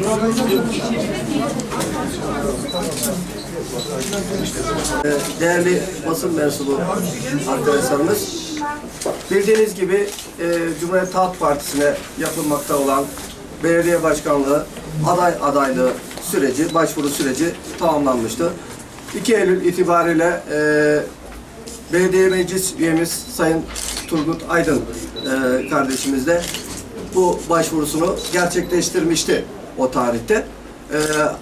Ee, Değerli basın mensubu arkadaşlarımız, bildiğiniz gibi e, Cumhuriyet Halk Partisi'ne yapılmakta olan belediye başkanlığı aday adaylığı süreci, başvuru süreci tamamlanmıştı. 2 Eylül itibariyle e, belediye meclis üyemiz Sayın Turgut Aydın e, kardeşimiz de bu başvurusunu gerçekleştirmişti o tarihte. Ee,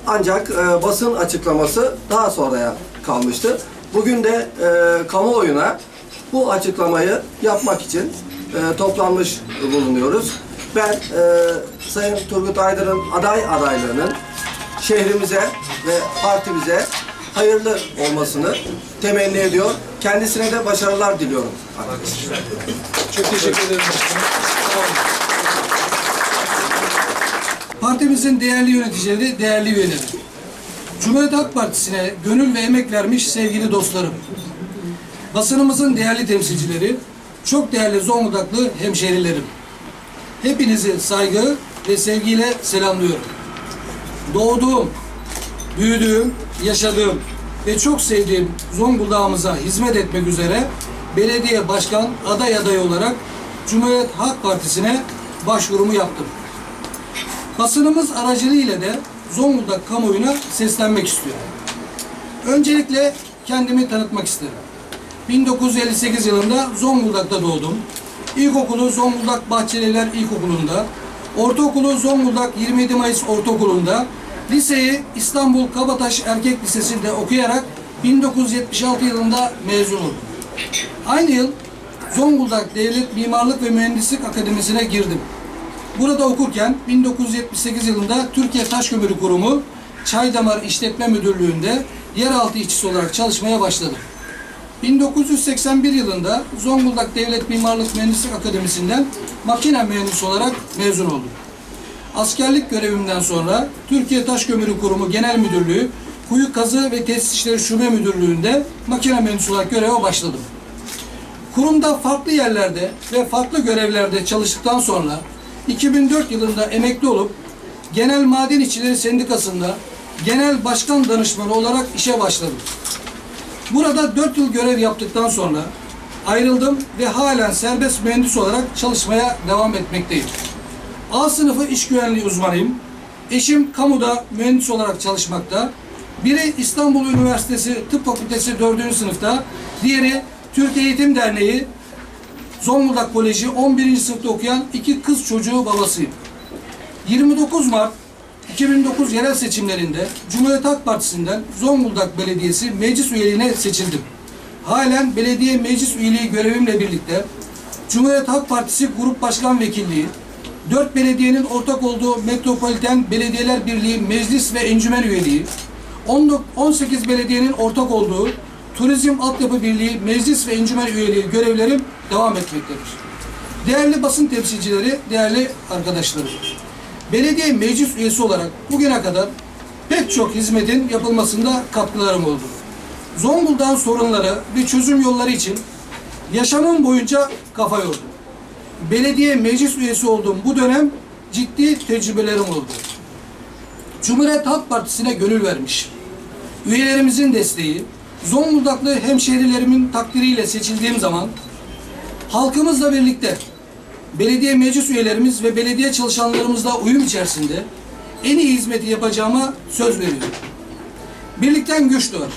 ancak e, basın açıklaması daha sonraya kalmıştı. Bugün de e, kamuoyuna bu açıklamayı yapmak için e, toplanmış bulunuyoruz. Ben e, Sayın Turgut Aydın'ın aday adaylığının şehrimize ve partimize hayırlı olmasını temenni ediyor. Kendisine de başarılar diliyorum. Çok teşekkür ederim. Partimizin değerli yöneticileri, değerli üyeleri. Cumhuriyet Halk Partisi'ne gönül ve emek vermiş sevgili dostlarım. Basınımızın değerli temsilcileri, çok değerli Zonguldaklı hemşerilerim. Hepinizi saygı ve sevgiyle selamlıyorum. Doğduğum, büyüdüğüm, yaşadığım ve çok sevdiğim Zonguldak'ımıza hizmet etmek üzere belediye başkan aday adayı olarak Cumhuriyet Halk Partisi'ne başvurumu yaptım. Basınımız aracılığıyla da Zonguldak kamuoyuna seslenmek istiyorum. Öncelikle kendimi tanıtmak isterim. 1958 yılında Zonguldak'ta doğdum. İlkokulu Zonguldak Bahçeliler İlkokulu'nda, ortaokulu Zonguldak 27 Mayıs Ortaokulu'nda, liseyi İstanbul Kabataş Erkek Lisesi'nde okuyarak 1976 yılında mezun oldum. Aynı yıl Zonguldak Devlet Mimarlık ve Mühendislik Akademisi'ne girdim. Burada okurken 1978 yılında Türkiye Taş Kömürü Kurumu Çaydamar İşletme Müdürlüğü'nde yeraltı işçisi olarak çalışmaya başladım. 1981 yılında Zonguldak Devlet Mimarlık Mühendislik Akademisi'nden makine mühendisi olarak mezun oldum. Askerlik görevimden sonra Türkiye Taş Kömürü Kurumu Genel Müdürlüğü Kuyu Kazı ve Tesis İşleri Şube Müdürlüğü'nde makine mühendisi olarak göreve başladım. Kurumda farklı yerlerde ve farklı görevlerde çalıştıktan sonra 2004 yılında emekli olup Genel Maden İşçileri Sendikası'nda Genel Başkan Danışmanı olarak işe başladım. Burada 4 yıl görev yaptıktan sonra ayrıldım ve halen serbest mühendis olarak çalışmaya devam etmekteyim. A sınıfı iş güvenliği uzmanıyım. Eşim kamuda mühendis olarak çalışmakta. Biri İstanbul Üniversitesi Tıp Fakültesi 4. sınıfta, diğeri Türk Eğitim Derneği Zonguldak Koleji 11. sınıfta okuyan iki kız çocuğu babasıyım. 29 Mart 2009 yerel seçimlerinde Cumhuriyet Halk Partisi'nden Zonguldak Belediyesi meclis üyeliğine seçildim. Halen belediye meclis üyeliği görevimle birlikte Cumhuriyet Halk Partisi Grup Başkan Vekilliği, 4 belediyenin ortak olduğu Metropoliten Belediyeler Birliği Meclis ve Encümen Üyeliği, 18 belediyenin ortak olduğu Turizm Altyapı Birliği Meclis ve Encümen Üyeliği görevlerim devam etmektedir. Değerli basın temsilcileri, değerli arkadaşlarım. Belediye meclis üyesi olarak bugüne kadar pek çok hizmetin yapılmasında katkılarım oldu. Zonguldak'ın sorunları ve çözüm yolları için yaşamım boyunca kafa yordum. Belediye meclis üyesi olduğum bu dönem ciddi tecrübelerim oldu. Cumhuriyet Halk Partisi'ne gönül vermiş. Üyelerimizin desteği, Zonguldaklı hemşehrilerimin takdiriyle seçildiğim zaman halkımızla birlikte belediye meclis üyelerimiz ve belediye çalışanlarımızla uyum içerisinde en iyi hizmeti yapacağıma söz veriyorum. Birlikten güç doğar.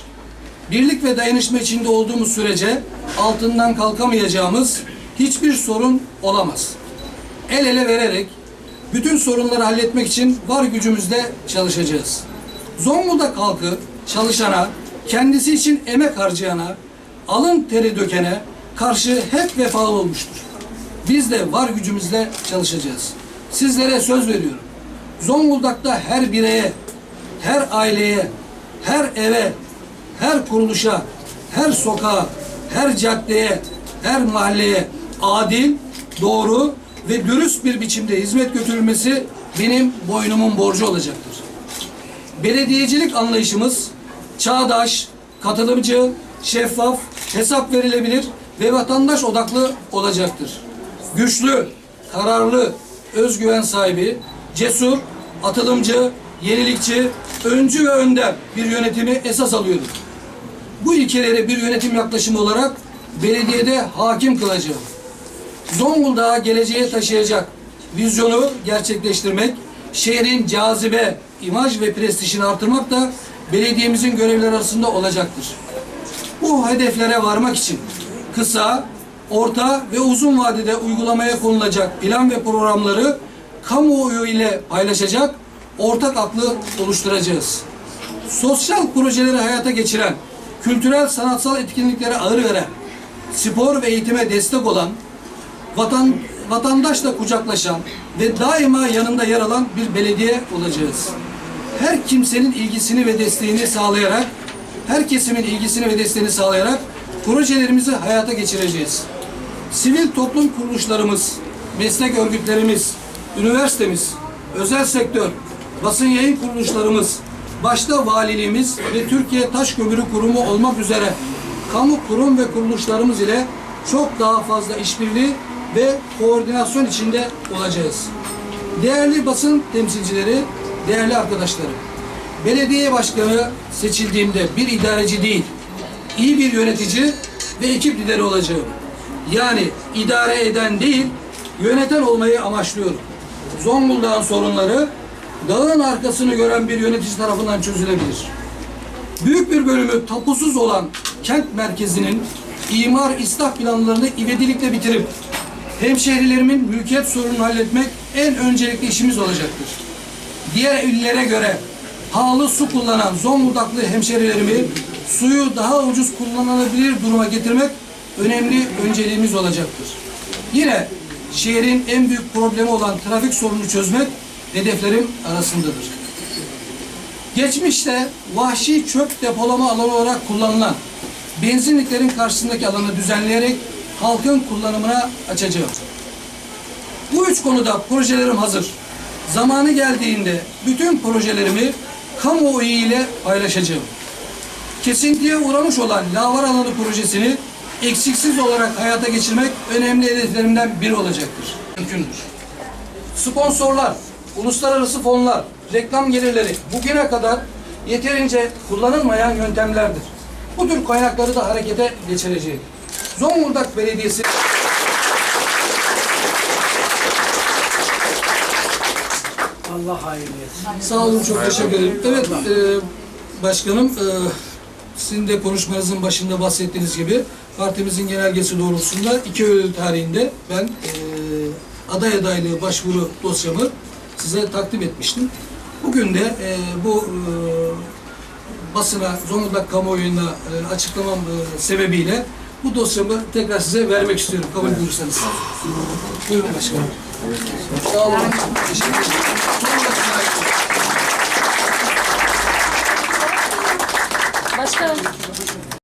Birlik ve dayanışma içinde olduğumuz sürece altından kalkamayacağımız hiçbir sorun olamaz. El ele vererek bütün sorunları halletmek için var gücümüzle çalışacağız. Zonguldak halkı çalışana, kendisi için emek harcayana, alın teri dökene karşı hep vefalı olmuştur. Biz de var gücümüzle çalışacağız. Sizlere söz veriyorum. Zonguldak'ta her bireye, her aileye, her eve, her kuruluşa, her sokağa, her caddeye, her mahalleye adil, doğru ve dürüst bir biçimde hizmet götürülmesi benim boynumun borcu olacaktır. Belediyecilik anlayışımız çağdaş, katılımcı, şeffaf, hesap verilebilir ve vatandaş odaklı olacaktır. Güçlü, kararlı, özgüven sahibi, cesur, atılımcı, yenilikçi, öncü ve önder bir yönetimi esas alıyorum. Bu ilkeleri bir yönetim yaklaşımı olarak belediyede hakim kılacağım. Zonguldak'ı geleceğe taşıyacak vizyonu gerçekleştirmek, şehrin cazibe, imaj ve prestijini artırmak da belediyemizin görevleri arasında olacaktır. Bu hedeflere varmak için kısa, orta ve uzun vadede uygulamaya konulacak plan ve programları kamuoyu ile paylaşacak, ortak aklı oluşturacağız. Sosyal projeleri hayata geçiren, kültürel sanatsal etkinliklere ağır veren, spor ve eğitime destek olan, vatan, vatandaşla kucaklaşan ve daima yanında yer alan bir belediye olacağız. Her kimsenin ilgisini ve desteğini sağlayarak, her kesimin ilgisini ve desteğini sağlayarak projelerimizi hayata geçireceğiz. Sivil toplum kuruluşlarımız, meslek örgütlerimiz, üniversitemiz, özel sektör, basın yayın kuruluşlarımız, başta valiliğimiz ve Türkiye Taş Kömürü Kurumu olmak üzere kamu kurum ve kuruluşlarımız ile çok daha fazla işbirliği ve koordinasyon içinde olacağız. Değerli basın temsilcileri, değerli arkadaşlarım, belediye başkanı seçildiğimde bir idareci değil, iyi bir yönetici ve ekip lideri olacağım. Yani idare eden değil, yöneten olmayı amaçlıyorum. Zonguldak'ın sorunları dağın arkasını gören bir yönetici tarafından çözülebilir. Büyük bir bölümü tapusuz olan kent merkezinin imar islah planlarını ivedilikle bitirip hemşehrilerimin mülkiyet sorununu halletmek en öncelikli işimiz olacaktır. Diğer illere göre pahalı su kullanan Zonguldaklı hemşehrilerimi suyu daha ucuz kullanılabilir duruma getirmek önemli önceliğimiz olacaktır. Yine şehrin en büyük problemi olan trafik sorununu çözmek hedeflerim arasındadır. Geçmişte vahşi çöp depolama alanı olarak kullanılan benzinliklerin karşısındaki alanı düzenleyerek halkın kullanımına açacağım. Bu üç konuda projelerim hazır. Zamanı geldiğinde bütün projelerimi kamuoyu ile paylaşacağım. Kesintiye uğramış olan Lavar Alanı projesini eksiksiz olarak hayata geçirmek önemli hedeflerimden biri olacaktır. Mümkündür. Sponsorlar, uluslararası fonlar, reklam gelirleri bugüne kadar yeterince kullanılmayan yöntemlerdir. Bu tür kaynakları da harekete geçireceğim. Zonguldak Belediyesi Allah hayırlı etsin. Sağ olun, çok teşekkür ederim. Evet, e, başkanım, e, sizin de konuşmanızın başında bahsettiğiniz gibi partimizin genelgesi doğrultusunda 2 Eylül tarihinde ben e, aday adaylığı başvuru dosyamı size takdim etmiştim. Bugün de e, bu e, basına, Zonguldak kamuoyuna e, açıklamam e, sebebiyle bu dosyamı tekrar size vermek istiyorum, kabul buyursanız. Buyurun başkanım. Sağ olun. Teşekkür ederim. Başkanım